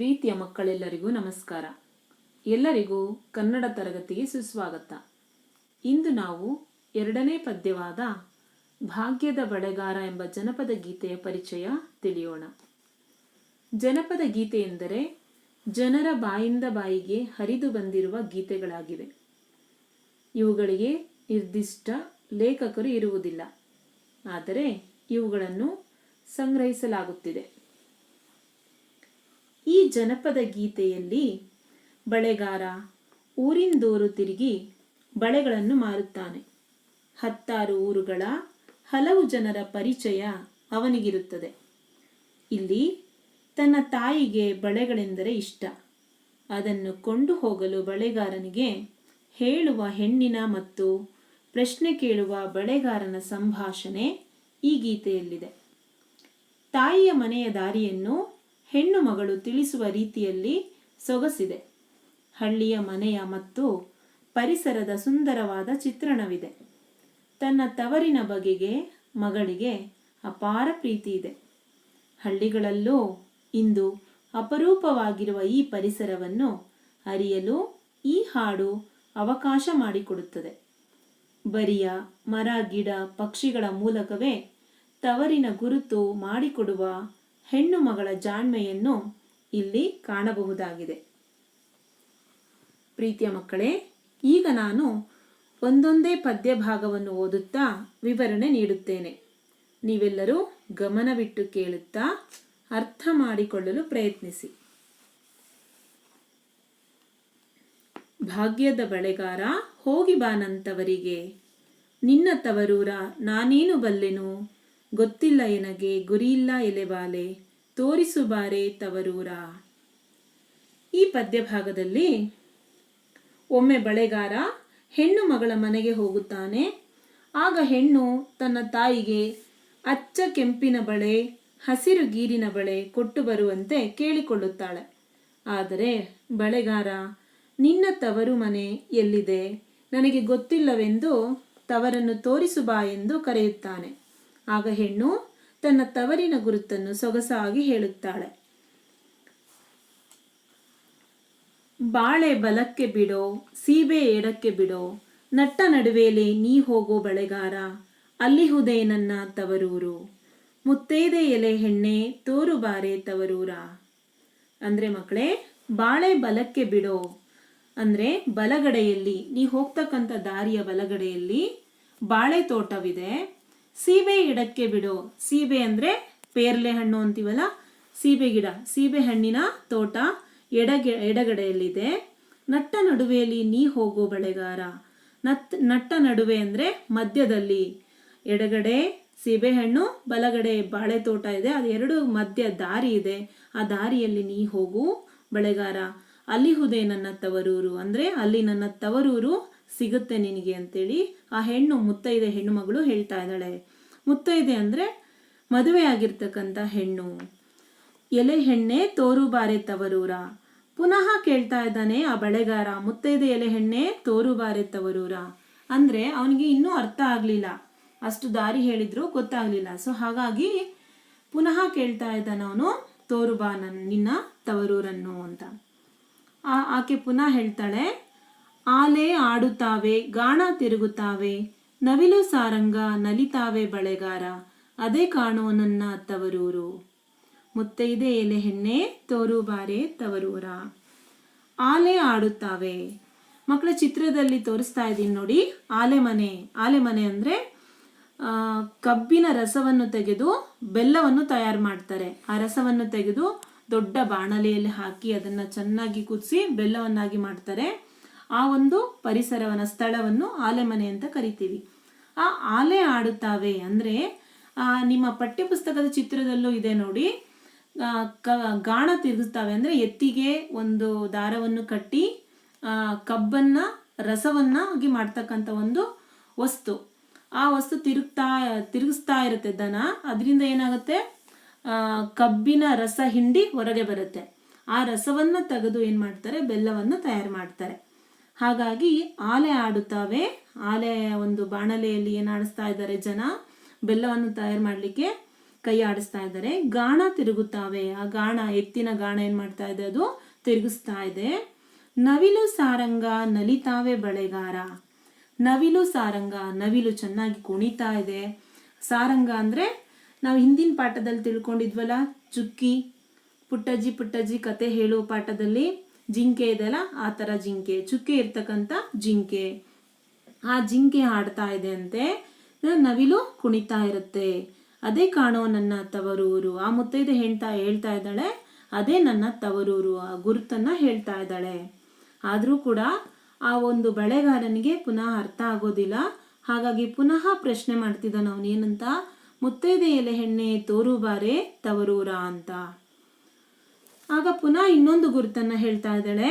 ಪ್ರೀತಿಯ ಮಕ್ಕಳೆಲ್ಲರಿಗೂ ನಮಸ್ಕಾರ. ಎಲ್ಲರಿಗೂ ಕನ್ನಡ ತರಗತಿಗೆ ಸುಸ್ವಾಗತ. ಇಂದು ನಾವು ಎರಡನೇ ಪದ್ಯವಾದ ಭಾಗ್ಯದ ಬಳೆಗಾರ ಎಂಬ ಜನಪದ ಗೀತೆಯ ಪರಿಚಯ ತಿಳಿಯೋಣ. ಜನಪದ ಗೀತೆ ಎಂದರೆ ಜನರ ಬಾಯಿಂದ ಬಾಯಿಗೆ ಹರಿದು ಬಂದಿರುವ ಗೀತೆಗಳಾಗಿವೆ. ಇವುಗಳಿಗೆ ನಿರ್ದಿಷ್ಟ ಲೇಖಕರು ಇರುವುದಿಲ್ಲ. ಆದರೆ ಇವುಗಳನ್ನು ಸಂಗ್ರಹಿಸಲಾಗುತ್ತಿದೆ. ಈ ಜನಪದ ಗೀತೆಯಲ್ಲಿ ಬಳೆಗಾರ ಊರಿಂದೂರು ತಿರುಗಿ ಬಳೆಗಳನ್ನು ಮಾರುತ್ತಾನೆ. ಹತ್ತಾರು ಊರುಗಳ ಹಲವು ಜನರ ಪರಿಚಯ ಅವನಿಗಿರುತ್ತದೆ. ಇಲ್ಲಿ ತನ್ನ ತಾಯಿಗೆ ಬಳೆಗಳೆಂದರೆ ಇಷ್ಟ. ಅದನ್ನು ಕೊಂಡು ಹೋಗಲು ಬಳೆಗಾರನಿಗೆ ಹೇಳುವ ಹೆಣ್ಣಿನ ಮತ್ತು ಪ್ರಶ್ನೆ ಕೇಳುವ ಬಳೆಗಾರನ ಸಂಭಾಷಣೆ ಈ ಗೀತೆಯಲ್ಲಿದೆ. ತಾಯಿಯ ಮನೆಯ ದಾರಿಯನ್ನು ಹೆಣ್ಣು ಮಗಳು ತಿಳಿಸುವ ರೀತಿಯಲ್ಲಿ ಸೊಗಸಿದೆ. ಹಳ್ಳಿಯ ಮನೆಯ ಮತ್ತು ಪರಿಸರದ ಸುಂದರವಾದ ಚಿತ್ರಣವಿದೆ. ತನ್ನ ತವರಿನ ಬಗೆಗೆ ಮಗಳಿಗೆ ಅಪಾರ ಪ್ರೀತಿ ಇದೆ. ಹಳ್ಳಿಗಳಲ್ಲೂ ಇಂದು ಅಪರೂಪವಾಗಿರುವ ಈ ಪರಿಸರವನ್ನು ಅರಿಯಲು ಈ ಹಾಡು ಅವಕಾಶ ಮಾಡಿಕೊಡುತ್ತದೆ. ಬರಿಯ, ಮರ, ಗಿಡ, ಪಕ್ಷಿಗಳ ಮೂಲಕವೇ ತವರಿನ ಗುರುತು ಮಾಡಿಕೊಡುವ ಹೆಣ್ಣು ಮಗಳ ಜಾಣ್ಮೆಯನ್ನು ಇಲ್ಲಿ ಕಾಣಬಹುದಾಗಿದೆ. ಪ್ರೀತಿಯ ಮಕ್ಕಳೇ, ಈಗ ನಾನು ಒಂದೊಂದೇ ಪದ್ಯ ಭಾಗವನ್ನು ಓದುತ್ತಾ ವಿವರಣೆ ನೀಡುತ್ತೇನೆ. ನೀವೆಲ್ಲರೂ ಗಮನವಿಟ್ಟು ಕೇಳುತ್ತಾ ಅರ್ಥ ಮಾಡಿಕೊಳ್ಳಲು ಪ್ರಯತ್ನಿಸಿ. ಭಾಗ್ಯದ ಬಳೆಗಾರ, ಹೋಗಿ ಬಾನಂತವರಿಗೆ ನಿನ್ನ ತವರೂರ ನಾನೇನು ಬಲ್ಲೆನು? ಗೊತ್ತಿಲ್ಲ ಎನಗೆ, ಗುರಿಯಿಲ್ಲ ಎಲೆಬಾಲೆ ತೋರಿಸು ಬಾರೆ ತವರೂರ. ಈ ಪದ್ಯ ಭಾಗದಲ್ಲಿ ಒಮ್ಮೆ ಬಳೆಗಾರ ಹೆಣ್ಣು ಮಗಳ ಮನೆಗೆ ಹೋಗುತ್ತಾನೆ. ಆಗ ಹೆಣ್ಣು ತನ್ನ ತಾಯಿಗೆ ಅಚ್ಚ ಕೆಂಪಿನ ಬಳೆ, ಹಸಿರು ಗೀರಿನ ಬಳೆ ಕೊಟ್ಟು ಬರುವಂತೆ ಕೇಳಿಕೊಳ್ಳುತ್ತಾಳೆ. ಆದರೆ ಬಳೆಗಾರ, ನಿನ್ನ ತವರು ಮನೆ ಎಲ್ಲಿದೆ? ನನಗೆ ಗೊತ್ತಿಲ್ಲವೆಂದು ತವರನ್ನು ತೋರಿಸು ಬಾ ಎಂದು ಕರೆಯುತ್ತಾನೆ. ಆಗ ಹೆಣ್ಣು ತನ್ನ ತವರಿನ ಗುರುತನ್ನು ಸೊಗಸಾಗಿ ಹೇಳುತ್ತಾಳೆ. ಬಾಳೆ ಬಲಕ್ಕೆ ಬಿಡೋ, ಸೀಬೆ ಎಡಕ್ಕೆ ಬಿಡೋ, ನಟ್ಟ ನಡುವೆಲೆ ನೀ ಹೋಗೋ ಬಳೆಗಾರ ಅಲ್ಲಿಹುದೇ ನನ್ನ ತವರೂರು, ಮುತ್ತೈದೆ ಎಲೆ ಹೆಣ್ಣೆ ತೋರು ಬಾರೆ ತವರೂರ. ಅಂದ್ರೆ ಮಕ್ಕಳೇ, ಬಾಳೆ ಬಲಕ್ಕೆ ಬಿಡೋ, ಅಂದ್ರೆ ಬಲಗಡೆಯಲ್ಲಿ, ನೀ ಹೋಗ್ತಕ್ಕಂಥ ದಾರಿಯ ಬಲಗಡೆಯಲ್ಲಿ ಬಾಳೆ ತೋಟವಿದೆ ಸೀಬೆ ಗಿಡಕ್ಕೆ ಬಿಡು. ಸೀಬೆ ಅಂದ್ರೆ ಪೇರ್ಲೆ ಹಣ್ಣು ಅಂತೀವಲ್ಲ? ಸೀಬೆ ಗಿಡ. ಸೀಬೆ ಹಣ್ಣಿನ ತೋಟ ಎಡಗೆ, ಎಡಗಡೆಯಲ್ಲಿದೆ. ನಟ್ಟ ನಡುವೆಯಲ್ಲಿ ನೀ ಹೋಗೋ ಬಳೆಗಾರ. ನತ್, ನಟ್ಟ ನಡುವೆ ಅಂದ್ರೆ ಮಧ್ಯದಲ್ಲಿ. ಎಡಗಡೆ ಸೀಬೆಹಣ್ಣು ಬಲಗಡೆ ಬಾಳೆ ತೋಟ ಇದೆ. ಅದು ಎರಡು ಮಧ್ಯ ದಾರಿ ಇದೆ. ಆ ದಾರಿಯಲ್ಲಿ ನೀ ಹೋಗು ಬಳೆಗಾರ. ಅಲ್ಲಿ ಹುದೇ ನನ್ನ ತವರೂರು. ಅಂದ್ರೆ ಅಲ್ಲಿ ನನ್ನ ತವರೂರು ಸಿಗುತ್ತೆ ನಿನಗೆ ಅಂತೇಳಿ ಆ ಹೆಣ್ಣು ಮುತ್ತೈದೆ ಹೆಣ್ಣು ಮಗಳು ಹೇಳ್ತಾ ಇದ್ದಾಳೆ. ಮುತ್ತೈದೆ ಅಂದರೆ ಮದುವೆ ಆಗಿರ್ತಕ್ಕಂಥ ಹೆಣ್ಣು. ಎಲೆ ಹೆಣ್ಣೆ ತೋರು ಬಾರೆ ತವರೂರ. ಪುನಃ ಕೇಳ್ತಾ ಇದ್ದಾನೆ ಆ ಬಳೆಗಾರ, ಮುತ್ತೈದೆ ಎಲೆ ಹೆಣ್ಣೆ ತೋರು ಬಾರೆ ತವರೂರ. ಅಂದ್ರೆ ಅವನಿಗೆ ಇನ್ನೂ ಅರ್ಥ ಆಗಲಿಲ್ಲ. ಅಷ್ಟು ದಾರಿ ಹೇಳಿದ್ರು ಗೊತ್ತಾಗ್ಲಿಲ್ಲ. ಸೊ ಹಾಗಾಗಿ ಪುನಃ ಕೇಳ್ತಾ ಇದ್ದಾನ ಅವನು, ತೋರು ಬಾ ನನ್ ನಿನ್ನ ತವರೂರನ್ನು ಅಂತ. ಆಕೆ ಪುನಃ ಹೇಳ್ತಾಳೆ ಆಲೆ ಆಡುತ್ತಾವೆ, ಗಾಣ ತಿರುಗುತ್ತಾವೆ. ನವಿಲು ಸಾರಂಗ ನಲಿತಾವೆ ಬಳೆಗಾರ, ಅದೇ ಕಾಣೋ ನನ್ನ ತವರೂರು. ಮುತ್ತೈದೆ ಎಲೆ ಹೆಣ್ಣೆ, ತೋರು ಬಾರೆ ತವರೂರ. ಆಲೆ ಆಡುತ್ತಾವೆ. ಮಕ್ಕಳ ಚಿತ್ರದಲ್ಲಿ ತೋರಿಸ್ತಾ ಇದ್ದೀನಿ ನೋಡಿ, ಆಲೆ ಮನೆ. ಆಲೆ ಮನೆ ಅಂದ್ರೆ ಕಬ್ಬಿನ ರಸವನ್ನು ತೆಗೆದು ಬೆಲ್ಲವನ್ನು ತಯಾರು ಮಾಡ್ತಾರೆ. ಆ ರಸವನ್ನು ತೆಗೆದು ದೊಡ್ಡ ಬಾಣಲೆಯಲ್ಲಿ ಹಾಕಿ ಅದನ್ನ ಚೆನ್ನಾಗಿ ಕುದಿಸಿ ಬೆಲ್ಲವನ್ನಾಗಿ ಮಾಡ್ತಾರೆ. ಆ ಒಂದು ಪರಿಸರವನ್ನು ಸ್ಥಳವನ್ನು ಆಲೆಮನೆ ಅಂತ ಕರಿತೀವಿ. ಆ ಆಲೆ ಆಡುತ್ತಾವೆ ಅಂದ್ರೆ ನಿಮ್ಮ ಪಠ್ಯಪುಸ್ತಕದ ಚಿತ್ರದಲ್ಲೂ ಇದೆ ನೋಡಿ. ಗಾಣ ತಿರುಗಿಸ್ತಾವೆ ಅಂದ್ರೆ ಎತ್ತಿಗೆ ಒಂದು ದಾರವನ್ನು ಕಟ್ಟಿ ಕಬ್ಬನ್ನು ಕಬ್ಬನ್ನ, ರಸವನ್ನ ಆಗಿ ಮಾಡ್ತಕ್ಕಂಥ ಒಂದು ವಸ್ತು. ಆ ವಸ್ತು ತಿರುಗ್ತಾ, ತಿರುಗಿಸ್ತಾ ಇರುತ್ತೆ ದನ. ಅದರಿಂದ ಏನಾಗುತ್ತೆ? ಕಬ್ಬಿನ ರಸ ಹಿಂಡಿ ಹೊರಗೆ ಬರುತ್ತೆ. ಆ ರಸವನ್ನ ತೆಗೆದು ಏನು ಮಾಡ್ತಾರೆ? ಬೆಲ್ಲವನ್ನು ತಯಾರು ಮಾಡ್ತಾರೆ. ಹಾಗಾಗಿ ಆಲೆ ಆಡುತ್ತವೆ. ಆಲೆ ಒಂದು ಬಾಣಲೆಯಲ್ಲಿ ಏನು ಆಡಿಸ್ತಾ ಇದ್ದಾರೆ ಜನ? ಬೆಲ್ಲವನ್ನು ತಯಾರು ಮಾಡಲಿಕ್ಕೆ ಕೈ ಆಡಿಸ್ತಾ ಇದ್ದಾರೆ. ಗಾಣ ತಿರುಗುತ್ತಾವೆ. ಆ ಗಾಣ, ಎತ್ತಿನ ಗಾಣ ಏನು ಮಾಡ್ತಾ ಇದೆ ಅದು? ತಿರುಗಿಸ್ತಾ ಇದೆ. ನವಿಲು ಸಾರಂಗ, ನಲಿತಾವೆ ಬಳೆಗಾರ. ನವಿಲು ಸಾರಂಗ, ನವಿಲು ಚೆನ್ನಾಗಿ ಕುಣಿತಾ ಇದೆ. ಸಾರಂಗ ಅಂದ್ರೆ ನಾವು ಹಿಂದಿನ ಪಾಠದಲ್ಲಿ ತಿಳ್ಕೊಂಡಿದ್ವಲ್ಲ, ಚುಕ್ಕಿ, ಪುಟ್ಟಜ್ಜಿ ಪುಟ್ಟಜ್ಜಿ ಕತೆ ಹೇಳುವ ಪಾಠದಲ್ಲಿ. ಜಿಂಕೆ ಇದೆಯಲ್ಲ ಆ ಥರ ಜಿಂಕೆ. ಚುಕ್ಕೆ ಇರ್ತಕ್ಕಂಥ ಜಿಂಕೆ. ಆ ಜಿಂಕೆ ಹಾಡ್ತಾ ಇದೆ ಅಂತೆ. ನವಿಲು ಕುಣಿತಾ ಇರುತ್ತೆ. ಅದೇ ಕಾಣೋ ನನ್ನ ತವರೂರು. ಆ ಮುತ್ತೈದೆ ಹೇಳ್ತಾ ಹೇಳ್ತಾ ಇದ್ದಾಳೆ. ಅದೇ ನನ್ನ ತವರೂರು. ಆ ಗುರುತನ್ನ ಹೇಳ್ತಾ ಇದ್ದಾಳೆ. ಆದರೂ ಕೂಡ ಆ ಒಂದು ಬಳೆಗಾರನಿಗೆ ಪುನಃ ಅರ್ಥ ಆಗೋದಿಲ್ಲ. ಹಾಗಾಗಿ ಪುನಃ ಪ್ರಶ್ನೆ ಮಾಡ್ತಿದ್ದಾನ ಅವನೇನಂತ? ಮುತ್ತೈದೆ ಎಲೆ ಹೆಣ್ಣೆ, ತೋರು ಬಾರೆ ತವರೂರ ಅಂತ. ಆಗ ಪುನಃ ಇನ್ನೊಂದು ಗುರುತನ್ನ ಹೇಳ್ತಾ ಇದ್ದಾಳೆ.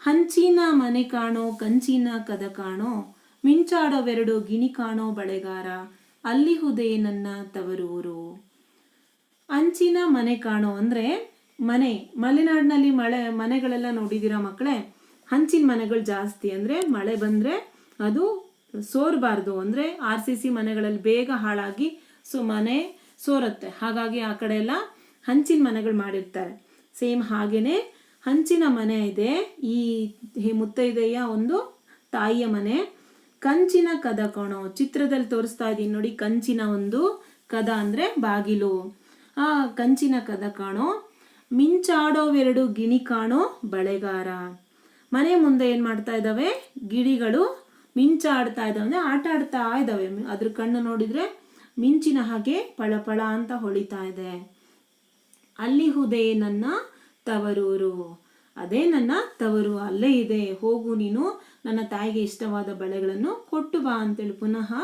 ಹಂಚಿನ ಮನೆ ಕಾಣೋ, ಕಂಚಿನ ಕದ ಕಾಣೋ, ಮಿಂಚಾಡೋವೆರಡು ಗಿಣಿ ಕಾಣೋ ಬಳೆಗಾರ, ಅಲ್ಲಿ ಹುದೇ ನನ್ನ ತವರೂರು. ಅಂಚಿನ ಮನೆ ಕಾಣೋ ಅಂದ್ರೆ ಮನೆ, ಮಲೆನಾಡಿನಲ್ಲಿ ಮಳೆ, ಮನೆಗಳೆಲ್ಲ ನೋಡಿದ್ದೀರಾ ಮಕ್ಕಳೇ? ಹಂಚಿನ ಮನೆಗಳು ಜಾಸ್ತಿ ಅಂದ್ರೆ ಮಳೆ ಬಂದ್ರೆ ಅದು ಸೋರಬಾರ್ದು ಅಂದ್ರೆ ಆರ್ ಸಿ ಸಿ ಮನೆಗಳಲ್ಲಿ ಬೇಗ ಹಾಳಾಗಿ ಸೊ ಮನೆ ಸೋರುತ್ತೆ. ಹಾಗಾಗಿ ಆ ಕಡೆ ಎಲ್ಲ ಹಂಚಿನ ಮನೆಗಳು ಮಾಡಿರ್ತಾರೆ. ಸೇಮ್ ಹಾಗೆಯೇ ಹಂಚಿನ ಮನೆ ಇದೆ. ಈ ಮುತ್ತೈದೆಯ ಒಂದು ತಾಯಿಯ ಮನೆ. ಕಂಚಿನ ಕದ ಕಣೋ. ಚಿತ್ರದಲ್ಲಿ ತೋರಿಸ್ತಾ ಇದೀನಿ ನೋಡಿ, ಕಂಚಿನ ಒಂದು ಕದ ಅಂದ್ರೆ ಬಾಗಿಲು. ಆ ಕಂಚಿನ ಕದ ಕಾಣೋ. ಮಿಂಚಾಡೋವೆರಡು ಗಿಣಿ ಕಾಣೋ ಬಳೆಗಾರ. ಮನೆ ಮುಂದೆ ಏನು ಮಾಡ್ತಾ ಇದ್ದಾವೆ? ಗಿಳಿಗಳು ಮಿಂಚಾಡ್ತಾ ಇದ್ದಾವೆ. ಅಂದ್ರೆ ಆಟ ಆಡ್ತಾ ಇದ್ದಾವೆ. ಅದ್ರ ಕಣ್ಣು ನೋಡಿದ್ರೆ ಮಿಂಚಿನ ಹಾಗೆ ಪಳಪಳ ಅಂತ ಹೊಳಿತಾ ಇದೆ. ಅಲ್ಲಿ ಹುದೇ ನನ್ನ ತವರೂರು. ಅದೇ ನನ್ನ ತವರು, ಅಲ್ಲೇ ಇದೆ. ಹೋಗು ನೀನು, ನನ್ನ ತಾಯಿಗೆ ಇಷ್ಟವಾದ ಬಳೆಗಳನ್ನು ಕೊಟ್ಟು ಬಾ ಅಂತೇಳಿ ಪುನಃ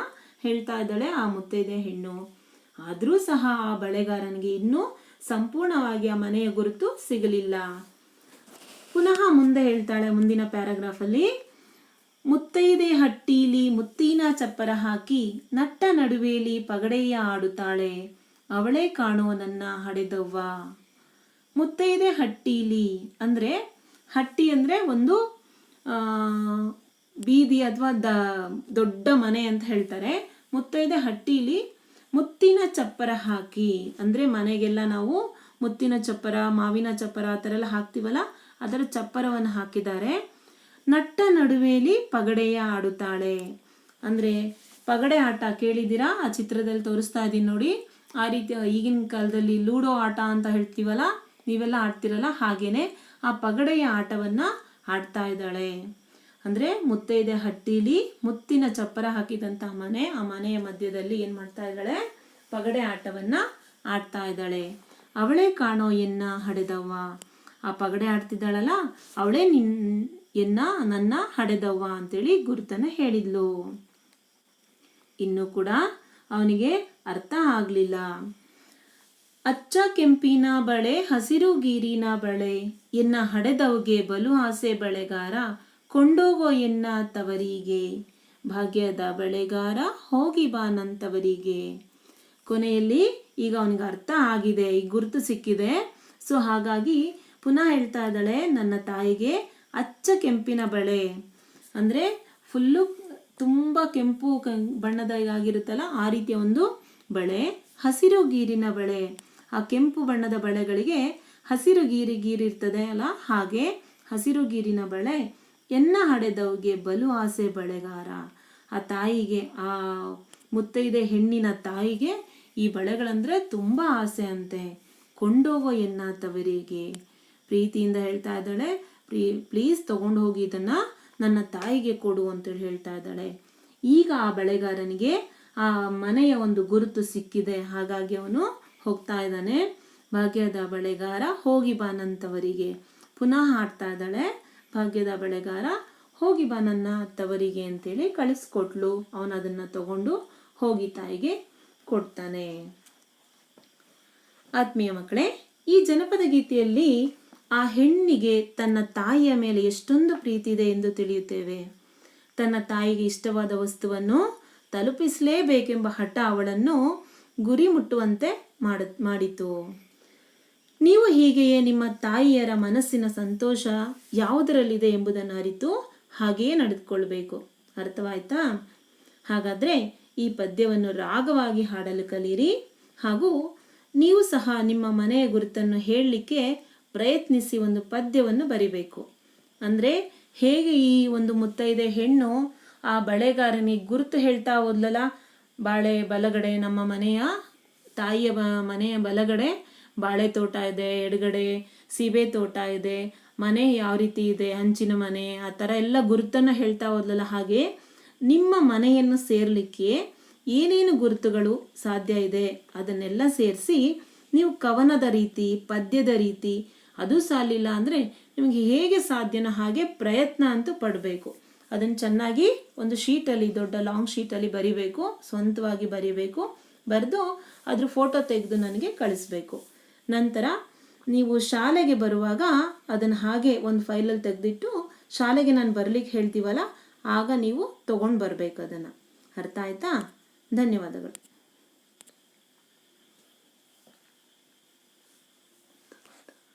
ಹೇಳ್ತಾ ಇದ್ದಾಳೆ ಆ ಮುತ್ತೈದೆ ಹೆಣ್ಣು. ಆದರೂ ಸಹ ಆ ಬಳೆಗಾರನಿಗೆ ಇನ್ನೂ ಸಂಪೂರ್ಣವಾಗಿ ಆ ಮನೆಯ ಗುರುತು ಸಿಗಲಿಲ್ಲ. ಪುನಃ ಮುಂದೆ ಹೇಳ್ತಾಳೆ ಮುಂದಿನ ಪ್ಯಾರಾಗ್ರಾಫ್ ಅಲ್ಲಿ ಮುತ್ತೈದೆ ಹಟ್ಟೀಲಿ ಮುತ್ತಿನ ಚಪ್ಪರ ಹಾಕಿ, ನಟ್ಟ ನಡುವೆಯಲ್ಲಿ ಪಗಡೆಯ ಆಡುತ್ತಾಳೆ. ಅವಳೇ ಕಾಣುವ ನನ್ನ ಹಡೆದವ್ವ. ಮುತ್ತೈದೆ ಹಟ್ಟೀಲಿ ಅಂದ್ರೆ ಹಟ್ಟಿ ಅಂದ್ರೆ ಒಂದು ಬೀದಿ ಅಥವಾ ದ, ದೊಡ್ಡ ಮನೆ ಅಂತ ಹೇಳ್ತಾರೆ. ಮುತ್ತೈದೆ ಹಟ್ಟೀಲಿ ಮುತ್ತಿನ ಚಪ್ಪರ ಹಾಕಿ ಅಂದ್ರೆ ಮನೆಗೆಲ್ಲ ನಾವು ಮುತ್ತಿನ ಚಪ್ಪರ, ಮಾವಿನ ಚಪ್ಪರ ಆ ಥರ ಎಲ್ಲ ಹಾಕ್ತಿವಲ್ಲ, ಅದರ ಚಪ್ಪರವನ್ನು ಹಾಕಿದ್ದಾರೆ. ನಟ್ಟ ನಡುವೆಯಲ್ಲಿ ಪಗಡೆಯ ಆಡುತ್ತಾಳೆ. ಅಂದ್ರೆ ಪಗಡೆ ಆಟ ಕೇಳಿದ್ದೀರಾ? ಆ ಚಿತ್ರದಲ್ಲಿ ತೋರಿಸ್ತಾ ಇದೀನಿ ನೋಡಿ. ಆ ರೀತಿ ಈಗಿನ ಕಾಲದಲ್ಲಿ ಲೂಡೋ ಆಟ ಅಂತ ಹೇಳ್ತೀವಲ್ಲ, ನೀವೆಲ್ಲ ಆಡ್ತಿರಲ್ಲ ಹಾಗೇನೆ ಆ ಪಗಡೆಯ ಆಟವನ್ನ ಆಡ್ತಾ ಇದ್ದಾಳೆ. ಅಂದ್ರೆ ಮುತ್ತೈದೆ ಹಟ್ಟಿಲಿ, ಮುತ್ತಿನ ಚಪ್ಪರ ಹಾಕಿದಂತಹ ಮನೆ, ಆ ಮನೆಯ ಮಧ್ಯದಲ್ಲಿ ಏನು ಮಾಡ್ತಾ ಇದ್ದಾಳೆ? ಪಗಡೆ ಆಟವನ್ನ ಆಡ್ತಾ ಇದ್ದಾಳೆ. ಅವಳೇ ಕಾಣೋ ಎನ್ನ ಹಡೆದವ್ವ. ಆ ಪಗಡೆ ಆಡ್ತಿದ್ದಾಳಲ್ಲ, ಅವಳೇ ನಿನ್ ಎನ್ನ, ನನ್ನ ಹಡೆದವ್ವ ಅಂತೇಳಿ ಗುರುತನ ಹೇಳಿದ್ಲು. ಇನ್ನು ಕೂಡ ಅವನಿಗೆ ಅರ್ಥ ಆಗಲಿಲ್ಲ. ಅಚ್ಚ ಕೆಂಪಿನ ಬಳೆ, ಹಸಿರು ಗೀರಿನ ಬಳೆ, ಎನ್ನ ಹಡೆದವ್ಗೆ ಬಲು ಆಸೆ ಬಳೆಗಾರ, ಕೊಂಡೋಗೋ ಎನ್ನ ತವರಿಗೆ. ಭಾಗ್ಯದ ಬಳೆಗಾರ, ಹೋಗಿ ಬಾ ನಂತವರಿಗೆ. ಕೊನೆಯಲ್ಲಿ ಈಗ ಅವನಿಗೆ ಅರ್ಥ ಆಗಿದೆ, ಈಗ ಗುರುತು ಸಿಕ್ಕಿದೆ. ಸೊ ಹಾಗಾಗಿ ಪುನಃ ಹೇಳ್ತಾ ಇದ್ದಾಳೆ, ನನ್ನ ತಾಯಿಗೆ ಅಚ್ಚ ಕೆಂಪಿನ ಬಳೆ. ಅಂದ್ರೆ ಫುಲ್ಲು ತುಂಬಾ ಕೆಂಪು, ಬಣ್ಣದ ಬಣ್ಣದಾಗಿರುತ್ತಲ್ಲ ಆ ರೀತಿಯ ಒಂದು ಬಳೆ, ಹಸಿರು ಗೀರಿನ ಬಳೆ. ಆ ಕೆಂಪು ಬಣ್ಣದ ಬಳೆಗಳಿಗೆ ಹಸಿರು ಗೀರಿ ಗೀರಿ ಇರ್ತದೆ ಅಲ್ಲ? ಹಾಗೆ ಹಸಿರು ಗೀರಿನ ಬಳೆ ಎನ್ನ ಹಡೆದವ್ಗೆ ಬಲು ಆಸೆ ಬಳೆಗಾರ. ಆ ತಾಯಿಗೆ, ಆ ಮುತ್ತೈದೆ ಹೆಣ್ಣಿನ ತಾಯಿಗೆ ಈ ಬಳೆಗಳಂದ್ರೆ ತುಂಬಾ ಆಸೆ ಅಂತೆ. ಕೊಂಡೋಗೋ ಎನ್ನ ತವರಿಗೆ. ಪ್ರೀತಿಯಿಂದ ಹೇಳ್ತಾ ಇದ್ದಾಳೆ, ಪ್ರೀ, ಪ್ಲೀಸ್ ತಗೊಂಡು ಹೋಗಿ ಇದನ್ನ ನನ್ನ ತಾಯಿಗೆ ಕೊಡು ಅಂತೇಳಿ ಹೇಳ್ತಾ ಇದ್ದಾಳೆ. ಈಗ ಆ ಬಳೆಗಾರನಿಗೆ ಆ ಮನೆಯ ಒಂದು ಗುರುತು ಸಿಕ್ಕಿದೆ. ಹಾಗಾಗಿ ಅವನು ಹೋಗ್ತಾ ಇದ್ದಾನೆ. ಭಾಗ್ಯದ ಬಳೆಗಾರ ಹೋಗಿ ಬಾನಂತವರಿಗೆ. ಪುನಃ ಹಾಡ್ತಾ ಇದ್ದಾಳೆ, ಭಾಗ್ಯದ ಬಳೆಗಾರ ಹೋಗಿ ಬಾ ನನ್ನ ತವರಿಗೆ ಅಂತೇಳಿ ಕಳಿಸ್ಕೊಟ್ಲು. ಅವನು ಅದನ್ನ ತಗೊಂಡು ಹೋಗಿ ತಾಯಿಗೆ ಕೊಡ್ತಾನೆ. ಆತ್ಮೀಯ ಮಕ್ಕಳೇ, ಈ ಜನಪದ ಗೀತೆಯಲ್ಲಿ ಆ ಹೆಣ್ಣಿಗೆ ತನ್ನ ತಾಯಿಯ ಮೇಲೆ ಎಷ್ಟೊಂದು ಪ್ರೀತಿ ಇದೆ ಎಂದು ತಿಳಿಯುತ್ತೇವೆ. ತನ್ನ ತಾಯಿಗೆ ಇಷ್ಟವಾದ ವಸ್ತುವನ್ನು ತಲುಪಿಸಲೇಬೇಕೆಂಬ ಹಠ ಅವಳನ್ನು ಗುರಿ ಮುಟ್ಟುವಂತೆ ಮಾಡ, ಮಾಡಿತು. ನೀವು ಹೀಗೆಯೇ ನಿಮ್ಮ ತಾಯಿಯರ ಮನಸ್ಸಿನ ಸಂತೋಷ ಯಾವುದರಲ್ಲಿದೆ ಎಂಬುದನ್ನು ಅರಿತು ಹಾಗೆಯೇ ನಡೆದುಕೊಳ್ಬೇಕು. ಅರ್ಥವಾಯ್ತಾ? ಹಾಗಾದ್ರೆ ಈ ಪದ್ಯವನ್ನು ರಾಗವಾಗಿ ಹಾಡಲು ಕಲಿಯಿರಿ ಹಾಗೂ ನೀವು ಸಹ ನಿಮ್ಮ ಮನೆಯ ಗುರುತನ್ನು ಹೇಳಲಿಕ್ಕೆ ಪ್ರಯತ್ನಿಸಿ ಒಂದು ಪದ್ಯವನ್ನು ಬರಿಬೇಕು. ಅಂದರೆ ಹೇಗೆ ಈ ಒಂದು ಮುತ್ತೈದೆ ಹೆಣ್ಣು ಆ ಬಳೆಗಾರನಿಗೆ ಗುರುತು ಹೇಳ್ತಾ ಹೋದ್ಲಲ್ಲ ಬಾಳೆ ಬಲಗಡೆ ನಮ್ಮ ಮನೆಯ, ತಾಯಿಯ ಮನೆಯ ಬಲಗಡೆ ಬಾಳೆ ತೋಟ ಇದೆ, ಎಡಗಡೆ ಸೀಬೆ ತೋಟ ಇದೆ, ಮನೆ ಯಾವ ರೀತಿ ಇದೆ ಹಂಚಿನ ಮನೆ, ಆ ಥರ ಎಲ್ಲ ಗುರುತನ್ನು ಹೇಳ್ತಾ ಹೋದ್ಲಲ್ಲ ಹಾಗೆ ನಿಮ್ಮ ಮನೆಯನ್ನು ಸೇರಲಿಕ್ಕೆ ಏನೇನು ಗುರುತುಗಳು ಸಾಧ್ಯ ಇದೆ, ಅದನ್ನೆಲ್ಲ ಸೇರಿಸಿ ನೀವು ಕವನದ ರೀತಿ, ಪದ್ಯದ ರೀತಿ, ಅದು ಸಾಲಿಲ್ಲ ಅಂದರೆ ನಿಮಗೆ ಹೇಗೆ ಸಾಧ್ಯನೋ ಹಾಗೆ ಪ್ರಯತ್ನ ಅಂತೂ ಪಡಬೇಕು. ಅದನ್ನು ಚೆನ್ನಾಗಿ ಒಂದು ಶೀಟಲ್ಲಿ, ದೊಡ್ಡ ಲಾಂಗ್ ಶೀಟಲ್ಲಿ ಬರಿಬೇಕು, ಸ್ವಂತವಾಗಿ ಬರಿಬೇಕು. ಬರೆದು ಅದ್ರ ಫೋಟೋ ತೆಗೆದು ನನಗೆ ಕಳಿಸ್ಬೇಕು. ನಂತರ ನೀವು ಶಾಲೆಗೆ ಬರುವಾಗ ಅದನ್ನು ಹಾಗೆ ಒಂದು ಫೈಲಲ್ಲಿ ತೆಗೆದಿಟ್ಟು ಶಾಲೆಗೆ ನಾನು ಬರ್ಲಿಕ್ಕೆ ಹೇಳ್ತೀವಲ್ಲ, ಆಗ ನೀವು ತೊಗೊಂಡು ಬರಬೇಕು ಅದನ್ನು. ಅರ್ಥ ಆಯ್ತಾ? ಧನ್ಯವಾದಗಳು.